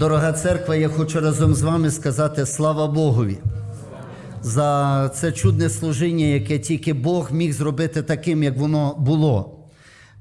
Дорога церква, я хочу разом з вами сказати слава Богові за це чудне служіння, яке тільки Бог міг зробити таким, як воно було.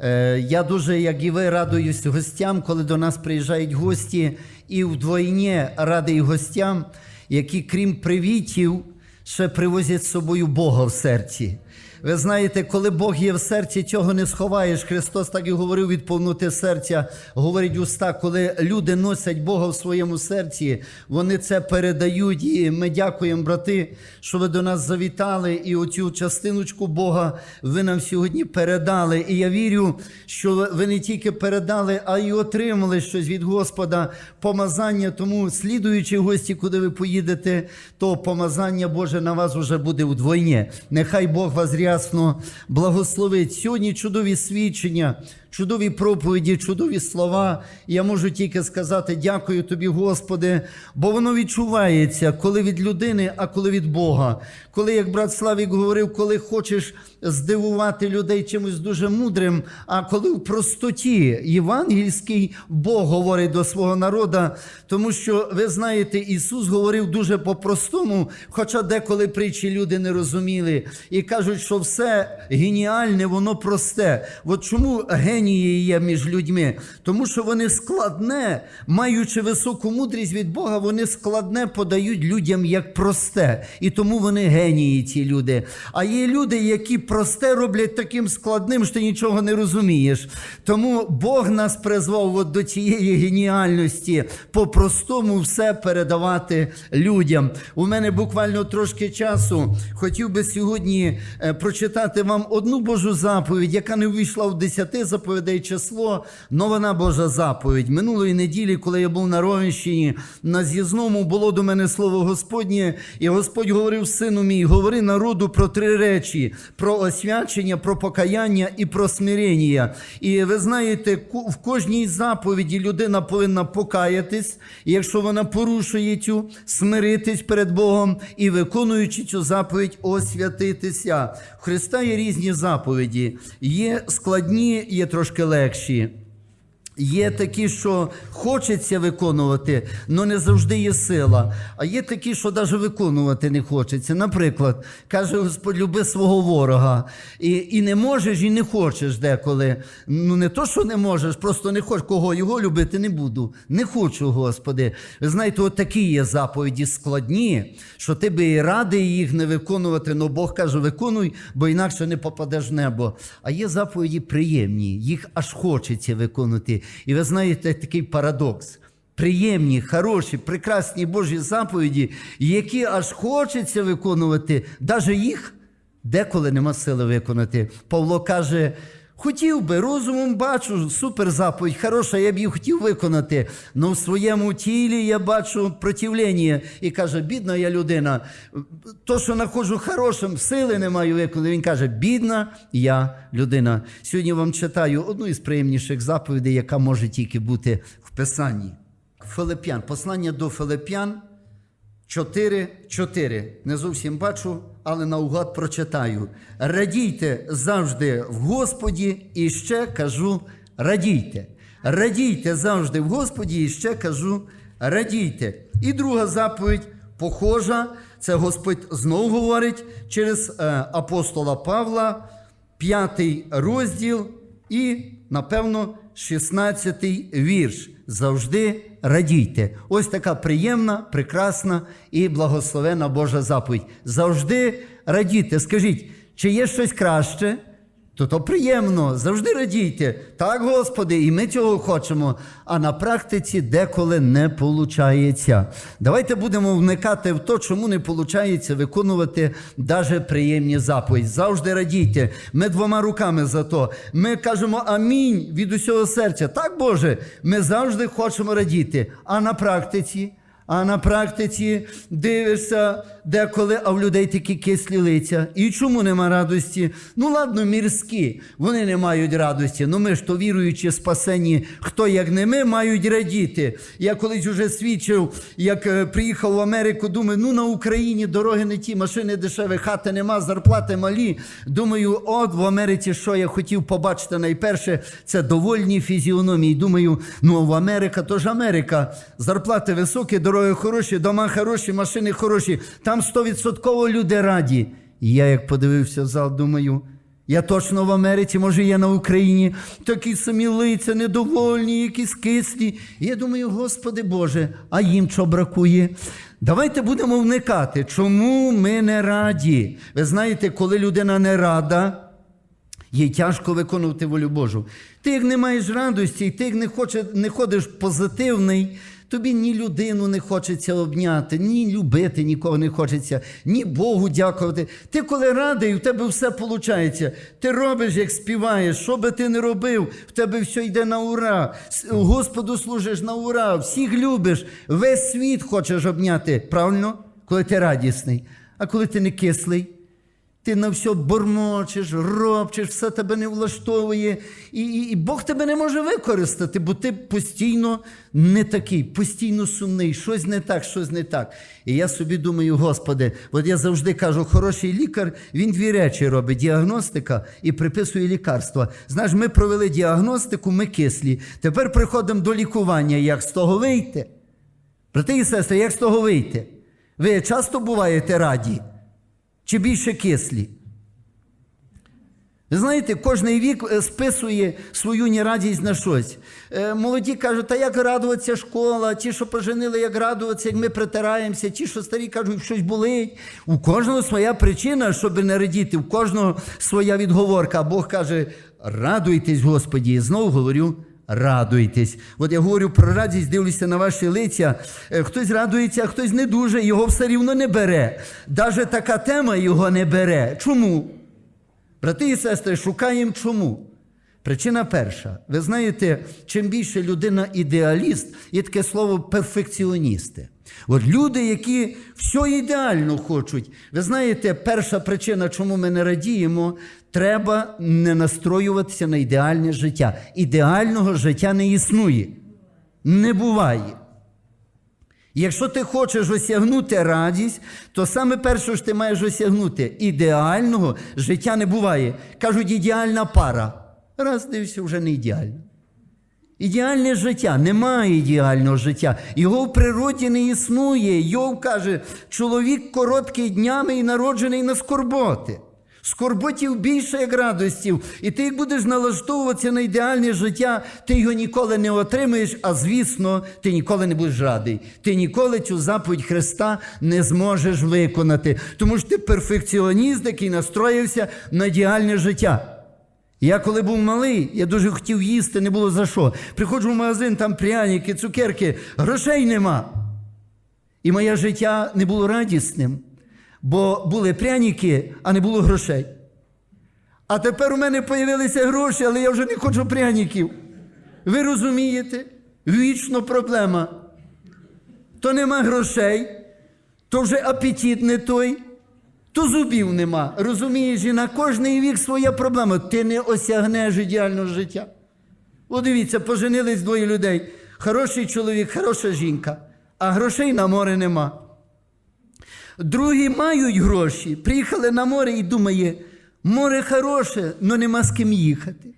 Е, Я дуже, як і ви, радуюсь гостям, коли до нас приїжджають гості, і вдвойні радий гостям, які, крім привітів, ще привозять з собою Бога в серці. Ви знаєте, коли Бог є в серці, цього не сховаєш. Христос так і говорив від повноти серця, говорить уста, коли люди носять Бога в своєму серці, вони це передають. І ми дякуємо, брати, що ви до нас завітали, і оцю частиночку Бога ви нам сьогодні передали. І я вірю, що ви не тільки передали, а й отримали щось від Господа, помазання. Тому, слідуючи гості, куди ви поїдете, то помазання Боже на вас вже буде вдвойні. Нехай Бог вас рясно благословить. Сьогодні чудові свідчення, чудові проповіді, чудові слова. Я можу тільки сказати дякую тобі, Господи, бо воно відчувається, коли від людини, а коли від Бога. Коли, як брат Славік говорив, коли хочеш здивувати людей чимось дуже мудрим, а коли в простоті євангельський Бог говорить до свого народу, тому що ви знаєте, Ісус говорив дуже по-простому, хоча деколи притчі люди не розуміли і кажуть, що все геніальне, воно просте. От чому генії є між людьми? Тому що вони складне, маючи високу мудрість від Бога, вони складне подають людям як просте. І тому вони генії, ці люди. А є люди, які просте роблять таким складним, що ти нічого не розумієш. Тому Бог нас призвав от до цієї геніальності по-простому все передавати людям. У мене буквально трошки часу. Хотів би сьогодні е, прочитати вам одну Божу заповідь, яка не увійшла в десяти заповідей число, но вона Божа заповідь. Минулої неділі, коли я був на Ровенщині, на з'їзному було до мене слово Господнє, і Господь говорив, сину мій, говори народу про три речі: про освячення, про покаяння і про смирення. І ви знаєте, в кожній заповіді людина повинна покаятись, якщо вона порушує цю, смиритись перед Богом і виконуючи цю заповідь, освятитися. В Христа є різні заповіді. Є складні, є трошки легші. Є такі, що хочеться виконувати, але не завжди є сила. А є такі, що навіть виконувати не хочеться. Наприклад, каже Господь, люби свого ворога. І, і не можеш, і не хочеш деколи. Ну не то, що не можеш, просто не хочеш. Кого його любити не буду. Не хочу, Господи. Ви знаєте, от такі є заповіді складні, що ти би і радий їх не виконувати, але Бог каже, виконуй, бо інакше не попадеш в небо. А є заповіді приємні, їх аж хочеться виконати. І ви знаєте, такий парадокс. Приємні, хороші, прекрасні Божі заповіді, які аж хочеться виконувати, навіть їх деколи нема сили виконати. Павло каже: хотів би, розумом бачу, супер заповідь, хороша, я б її хотів виконати, але в своєму тілі я бачу противлення. І каже, бідна я людина, то, що знаходжу хорошим, сили не маю виконати. Він каже, бідна я людина. Сьогодні вам читаю одну із приємніших заповідей, яка може тільки бути в Писанні. Филип'ян, послання до Филип'ян 4.4. Не зовсім бачу, але наугад прочитаю. Радійте завжди в Господі, і ще кажу, радійте. Радійте завжди в Господі, і ще кажу, радійте. І друга заповідь похожа. Це Господь знову говорить через е, апостола Павла, п'ятий розділ і, напевно, 16-й вірш. Завжди радійте. Ось така приємна, прекрасна і благословена Божа заповідь. Завжди радійте. Скажіть, чи є щось краще? То то приємно, завжди радійте. Так, Господи, і ми цього хочемо. А на практиці деколи не виходить. Давайте будемо вникати в те, чому не виходить виконувати навіть приємні заповіді. Завжди радійте. Ми двома руками за то. Ми кажемо амінь від усього серця. Так, Боже, ми завжди хочемо радіти. А на практиці. А на практиці дивишся деколи, а в людей такі кислі лиця. І чому нема радості? Ну, ладно, мірські, вони не мають радості. Ну ми ж то віруючи, спасені, хто як не ми, мають радіти. Я колись вже свідчив, як е, приїхав в Америку, думаю, ну на Україні дороги не ті, машини дешеві, хати нема, зарплати малі. Думаю, от в Америці, що я хотів побачити найперше, це довольні фізіономії. Думаю, ну в Америка, то ж Америка. Зарплати високі, дороги хороші, дома хороші, машини хороші. Там стовідсотково люди раді. І я як подивився в зал, думаю. Я точно в Америці, може, я на Україні. Такі самі лиця, недовольні, якісь кислі. І я думаю, Господи Боже, а їм що бракує? Давайте будемо вникати, чому ми не раді. Ви знаєте, коли людина не рада, їй тяжко виконувати волю Божу. Ти як не маєш радості, і ти як не, хоче, не ходиш позитивний, тобі ні людину не хочеться обняти, ні любити нікого не хочеться, ні Богу дякувати. Ти коли радий, у тебе все виходить. Ти робиш, як співаєш, що би ти не робив, в тебе все йде на ура. Господу служиш на ура, всіх любиш, весь світ хочеш обняти. Правильно? Коли ти радісний. А коли ти не кислий, ти на все бормочеш, робчиш, все тебе не влаштовує, і, і, і Бог тебе не може використати, бо ти постійно не такий, постійно сумний, щось не так, щось не так. І я собі думаю, Господи, от я завжди кажу, хороший лікар, він дві речі робить: діагностика і приписує лікарства. Знаєш, ми провели діагностику, ми кислі. Тепер приходимо до лікування. Як з того вийти? Брати і сестри, як з того вийти? Ви часто буваєте раді? Чи більше кислі. Ви знаєте, кожний вік е, списує свою нерадість на щось. Е, Молоді кажуть, та як радуватися школа, ті, що поженили, як радуватися, як ми притираємося, ті, що старі кажуть, щось болить. У кожного своя причина, щоб не радіти, у кожного своя відговорка. Бог каже: радуйтесь, Господі. І знову говорю. Радуйтесь. От я говорю про радість, дивлюся на ваші лиця. Е, Хтось радується, а хтось не дуже, його все рівно не бере. Даже така тема його не бере. Чому? Брати і сестри, шукаємо чому. Причина перша. Ви знаєте, чим більше людина ідеаліст, є таке слово перфекціоністи. От люди, які все ідеально хочуть. Ви знаєте, перша причина, чому ми не радіємо, треба не настроюватися на ідеальне життя. Ідеального життя не існує. Не буває. Якщо ти хочеш осягнути радість, то саме перше, що ти маєш осягнути, ідеального життя не буває. Кажуть, ідеальна пара. Раз дивишся, вже не ідеально. Ідеальне життя, немає ідеального життя. Його в природі не існує. Йов каже, чоловік короткий днями і народжений на скорботи. Скорботів більше, як радостів. І ти як будеш налаштовуватися на ідеальне життя, ти його ніколи не отримаєш, а звісно, ти ніколи не будеш радий. Ти ніколи цю заповідь Христа не зможеш виконати. Тому що ти перфекціоніст, який настроївся на ідеальне життя. Я коли був малий, я дуже хотів їсти, не було за що. Приходжу в магазин, там пряники, цукерки, грошей нема. І моє життя не було радісним, бо були пряники, а не було грошей. А тепер у мене з'явилися гроші, але я вже не хочу пряників. Ви розумієте? Вічно проблема. То нема грошей, то вже апетит не той, то зубів нема. Розумієш, і на кожний вік своя проблема. Ти не осягнеш ідеального життя. От дивіться, поженились двоє людей. Хороший чоловік, хороша жінка, а грошей на море нема. Другі мають гроші, приїхали на море і думає, море хороше, але нема з ким їхати.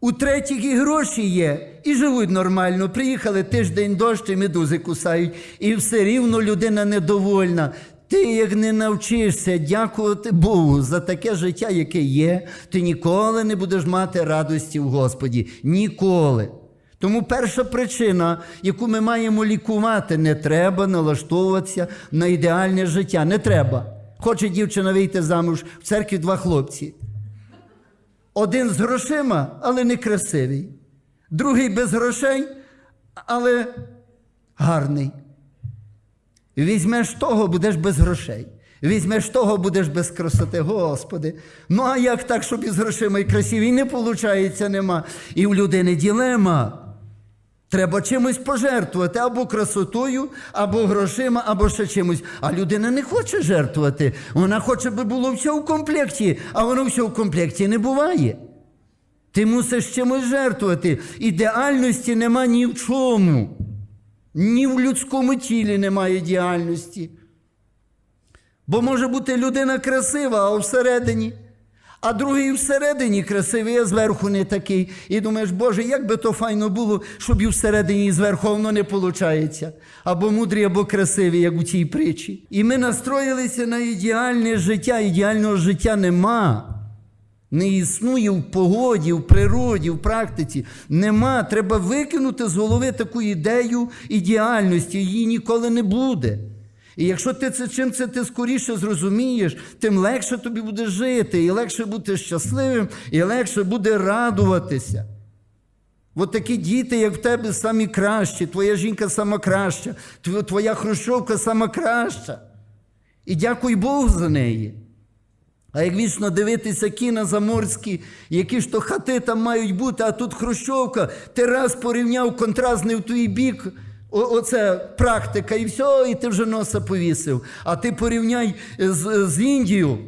У третіх і гроші є, і живуть нормально. Приїхали тиждень дощ, і медузи кусають, і все рівно людина недовольна. Ти як не навчишся дякувати Богу за таке життя, яке є, ти ніколи не будеш мати радості в Господі. Ніколи. Тому перша причина, яку ми маємо лікувати, не треба налаштовуватися на ідеальне життя. Не треба. Хоче дівчина вийти замуж в церкві два хлопці. Один з грошима, але не красивий. Другий без грошей, але гарний. Візьмеш того, будеш без грошей. Візьмеш того, будеш без красоти. Господи. Ну а як так, щоб із грошима і красиві? І не виходить, нема. І в людини ділема. Треба чимось пожертвувати або красотою, або грошима, або ще чимось. А людина не хоче жертвувати. Вона хоче, би було все в комплекті, а воно все в комплекті не буває. Ти мусиш чимось жертвувати. Ідеальності нема ні в чому. Ні в людському тілі немає ідеальності. Бо може бути людина красива, а всередині. А другий всередині красивий, а зверху не такий. І думаєш, Боже, як би то файно було, щоб і всередині, і зверху воно не виходить. Або мудрі, або красиві, як у цій притчі. І ми настроїлися на ідеальне життя. Ідеального життя нема. Не існує в погоді, в природі, в практиці. Нема. Треба викинути з голови таку ідею ідеальності. Її ніколи не буде. І якщо ти це чим це ти скоріше зрозумієш, тим легше тобі буде жити, і легше бути щасливим, і легше буде радуватися. От такі діти, як в тебе, самі кращі, твоя жінка сама краща, твоя хрущовка сама краща. І дякуй Богу за неї. А як вічно дивитися кіна заморські, які ж то хати там мають бути, а тут Хрущовка, ти раз порівняв контрастний в твій бік. Оце практика, і все, і ти вже носа повісив. А ти порівняй з, з Індією,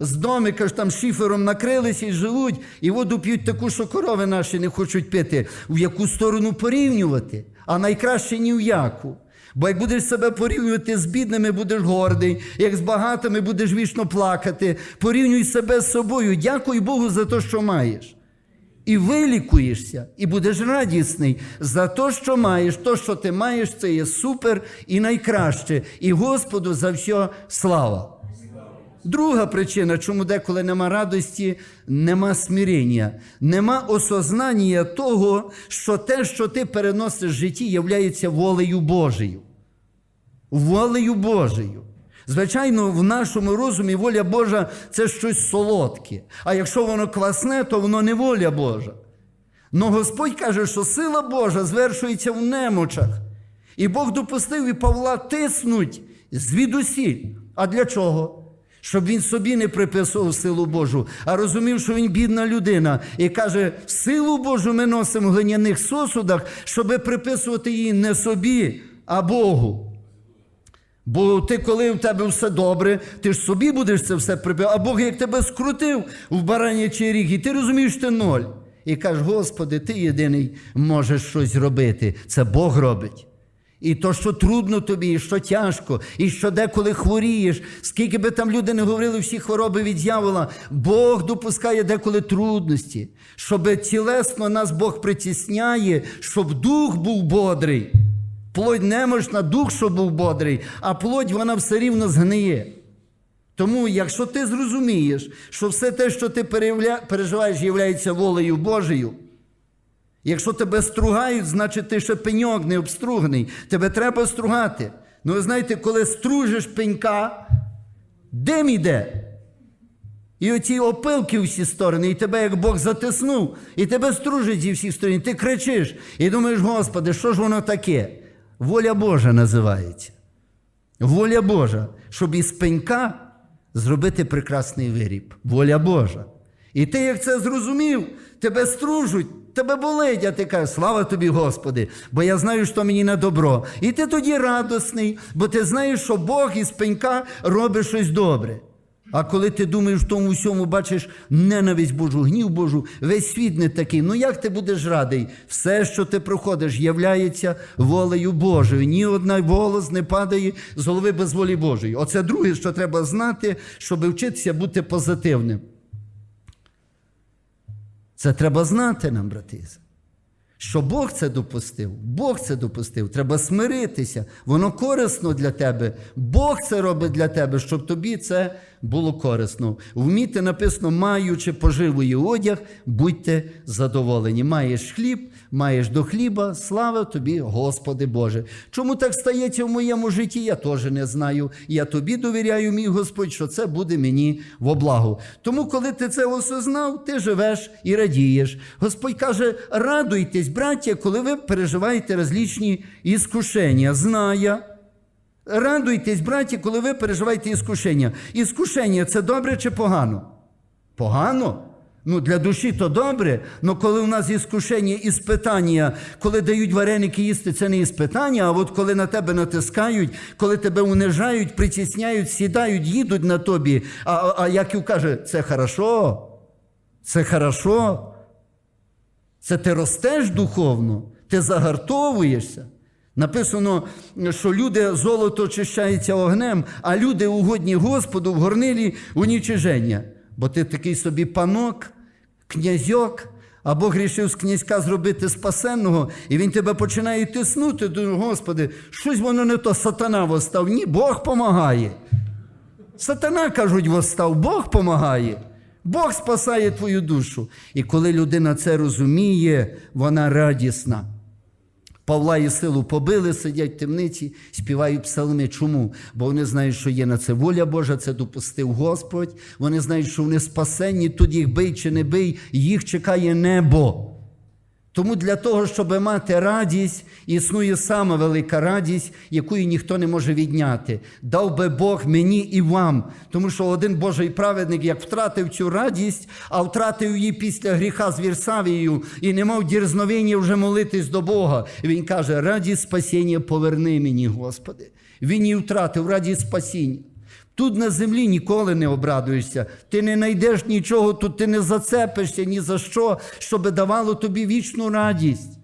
з домика ж там шифером накрилися і живуть, і воду п'ють таку, що корови наші не хочуть пити. В яку сторону порівнювати? А найкраще ні в яку. Бо як будеш себе порівнювати з бідними, будеш гордий, як з багатими будеш вічно плакати. Порівнюй себе з собою. Дякуй Богу за те, що маєш. І вилікуєшся, і будеш радісний за те, що маєш. То, що ти маєш, це є супер і найкраще. І Господу за все слава. Друга причина, чому деколи нема радості, нема смирення, нема осознання того, що те, що ти переносиш в житті, являється волею Божою. Волею Божою. Звичайно, в нашому розумі воля Божа це щось солодке. А якщо воно квасне, то воно не воля Божа. Но Господь каже, що сила Божа звершується в немочах. І Бог допустив і Павла тиснуть звідусіль. А для чого? Щоб він собі не приписував силу Божу, а розумів, що він бідна людина. І каже: силу Божу ми носимо в глиняних сосудах, щоб приписувати її не собі, а Богу. Бо ти, коли в тебе все добре, ти ж собі будеш це все приписувати. А Бог як тебе скрутив в баранячий ріг, і ти розумієш, ти ноль. І кажеш, Господи, ти єдиний можеш щось робити. Це Бог робить. І то, що трудно тобі, і що тяжко, і що деколи хворієш, скільки би там люди не говорили, всі хвороби від дьявола, Бог допускає деколи трудності, щоб тілесно нас Бог притісняє, щоб дух був бодрий. Плоть немощна, дух, щоб був бодрий, а плоть вона все рівно згниє. Тому, якщо ти зрозумієш, що все те, що ти переживаєш, є волею Божою, якщо тебе стругають, значить ти ще пеньок не обструганий. Тебе треба стругати. Ну, ви знаєте, коли стружиш пенька, дим іде. І оці опилки в всі сторони, і тебе як Бог затиснув, і тебе стружить зі всіх сторон, ти кричиш, і думаєш, Господи, що ж воно таке? Воля Божа називається. Воля Божа, щоб із пенька зробити прекрасний виріб. Воля Божа. І ти, як це зрозумів, тебе стружуть, тебе болить, а ти кажеш, слава тобі, Господи, бо я знаю, що мені на добро. І ти тоді радісний, бо ти знаєш, що Бог із пенька робить щось добре. А коли ти думаєш в тому всьому, бачиш ненависть Божу, гнів Божу, весь світ не такий. Ну як ти будеш радий? Все, що ти проходиш, являється волею Божою. Ні одна волос не падає з голови без волі Божої. Оце друге, що треба знати, щоб вчитися бути позитивним. Це треба знати нам, брати. Що Бог це допустив, Бог це допустив. Треба смиритися. Воно корисно для тебе. Бог це робить для тебе, щоб тобі це було корисно. Вміти написано, маючи поживою одяг, будьте задоволені. Маєш хліб, маєш до хліба, слава тобі, Господи Боже. Чому так стається в моєму житті? Я теж не знаю. Я тобі довіряю, мій Господь, що це буде мені во благо. Тому, коли ти це осознав, ти живеш і радієш. Господь каже: радуйтесь, браття, коли ви переживаєте розлічні іскушення. Зная. Радуйтесь, браті, коли ви переживаєте іскушення. Іскушення це добре чи погано? Погано? Ну, для душі то добре, але коли у нас іскушення і спитання, коли дають вареники їсти, це не іспитання, а от коли на тебе натискають, коли тебе унижають, притісняють, сідають, їдуть на тобі. А, а, а Яків каже, це хорошо, це хорошо. Це ти ростеш духовно, ти загартовуєшся. Написано, що люди золото очищається огнем, а люди угодні Господу в горнилі унічиження. Бо ти такий собі панок, князьок, а Бог рішив з князька зробити спасенного, і він тебе починає тиснути. Думаю, Господи, щось воно не то, сатана восстав. Ні, Бог помагає. Сатана, кажуть, восстав, Бог помагає. Бог спасає твою душу. І коли людина це розуміє, вона радісна. Павла і силу побили, сидять в темниці, співають псалми. Чому? Бо вони знають, що є на це воля Божа, це допустив Господь. Вони знають, що вони спасенні, тут їх бий чи не бий, їх чекає небо. Тому для того, щоб мати радість, існує сама велика радість, якої ніхто не може відняти. Дав би Бог мені і вам. Тому що один Божий праведник, як втратив цю радість, а втратив її після гріха з Вірсавією і не мав дірзновення вже молитись до Бога. Він каже: радість спасіння поверни мені, Господи. Він її втратив радість спасіння. Тут на землі ніколи не обрадуєшся. Ти не знайдеш нічого, тут ти не зацепишся ні за що, щоб давало тобі вічну радість.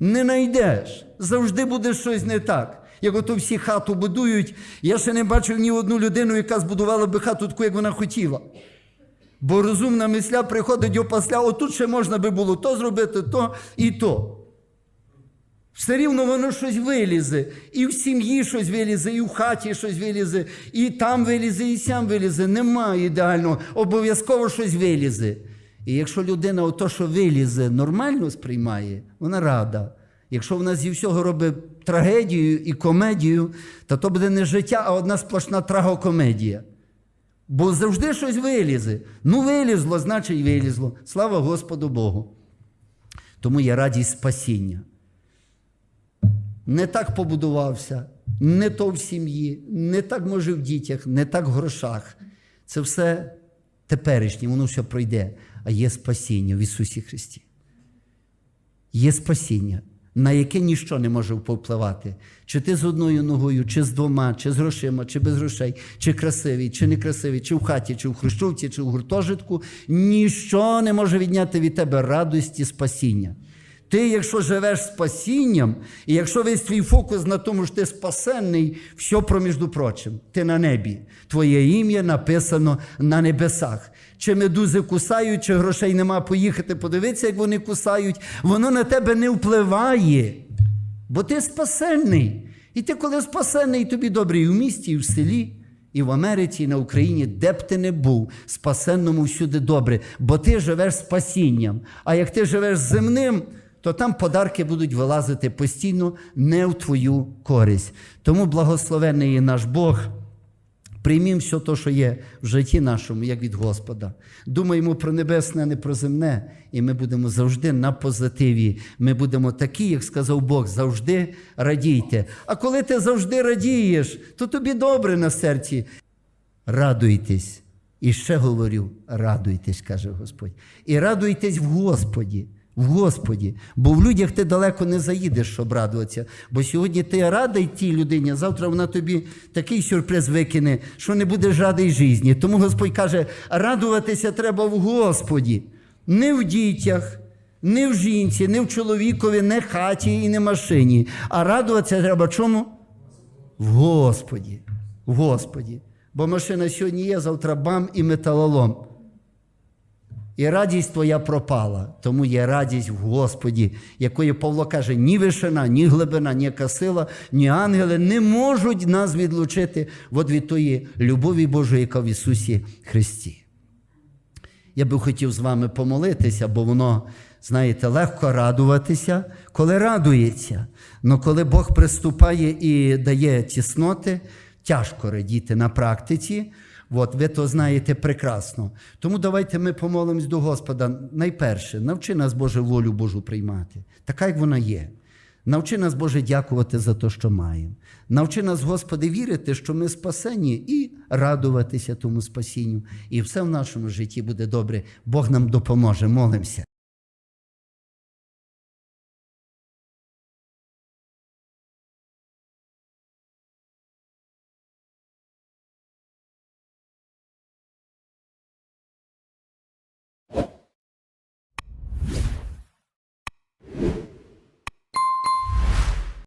Не знайдеш. Завжди буде щось не так. Як ото всі хату будують, я ще не бачив ні одну людину, яка збудувала би хату таку, як вона хотіла. Бо розумна мисля приходить опасля, отут ще можна би було то зробити, то і то. Все рівно воно щось вилізе. І в сім'ї щось вилізе, і в хаті щось вилізе, і там вилізе, і сям вилізе. Немає ідеального, обов'язково щось вилізе. І якщо людина ото, що вилізе, нормально сприймає, вона рада. Якщо вона зі всього робить трагедію і комедію, то то буде не життя, а одна сплошна трагокомедія. Бо завжди щось вилізе. Ну, вилізло, значить вилізло. Слава Господу Богу. Тому є радість спасіння не так побудувався, не то в сім'ї, не так може в дітях, не так в грошах. Це все теперішнє, воно все пройде. А є спасіння в Ісусі Христі. Є спасіння, на яке ніщо не може впливати. Чи ти з одною ногою, чи з двома, чи з грошима, чи без грошей, чи красивий, чи некрасивий, чи в хаті, чи в хрущовці, чи в гуртожитку, ніщо не може відняти від тебе радості спасіння. Ти, якщо живеш спасінням, і якщо весь твій фокус на тому, що ти спасенний, все про між прочим, ти на небі. Твоє ім'я написано на небесах. Чи медузи кусають, чи грошей нема поїхати, подивитися, як вони кусають, воно на тебе не впливає. Бо ти спасенний. І ти, коли спасенний, тобі добре і в місті, і в селі, і в Америці, і на Україні, де б ти не був, спасенному всюди добре, бо ти живеш спасінням. А як ти живеш земним, то там подарки будуть вилазити постійно не в твою користь. Тому благословений наш Бог. Приймімо все те, що є в житті нашому, як від Господа. Думаємо про небесне, а не про земне, і ми будемо завжди на позитиві. Ми будемо такі, як сказав Бог, завжди радійте. А коли ти завжди радієш, то тобі добре на серці. Радуйтесь. І ще говорю, радуйтесь, каже Господь. І радуйтесь в Господі. В Господі, бо в людях ти далеко не заїдеш, щоб радуватися. Бо сьогодні ти радий тій людині, а завтра вона тобі такий сюрприз викине, що не будеш радий житті. Тому Господь каже: радуватися треба в Господі, не в дітях, не в жінці, не в чоловікові, не в хаті і не машині. А радуватися треба чому? В Господі. В Господі. Бо машина сьогодні є, завтра бам і металолом. І радість твоя пропала, тому є радість в Господі, якої Павло каже, ні вишина, ні глибина, ні сила, ні ангели не можуть нас відлучити від тої любові Божої, яка в Ісусі Христі. Я би хотів з вами помолитися, бо воно, знаєте, легко радуватися, коли радується. Але коли Бог приступає і дає тісноти, тяжко радіти на практиці. От, ви то знаєте прекрасно. Тому давайте ми помолимось до Господа. Найперше, навчи нас Боже волю Божу приймати, така, як вона є. Навчи нас, Боже, дякувати за те, що маємо. Навчи нас, Господи, вірити, що ми спасені, і радуватися тому спасінню. І все в нашому житті буде добре. Бог нам допоможе. Молимося.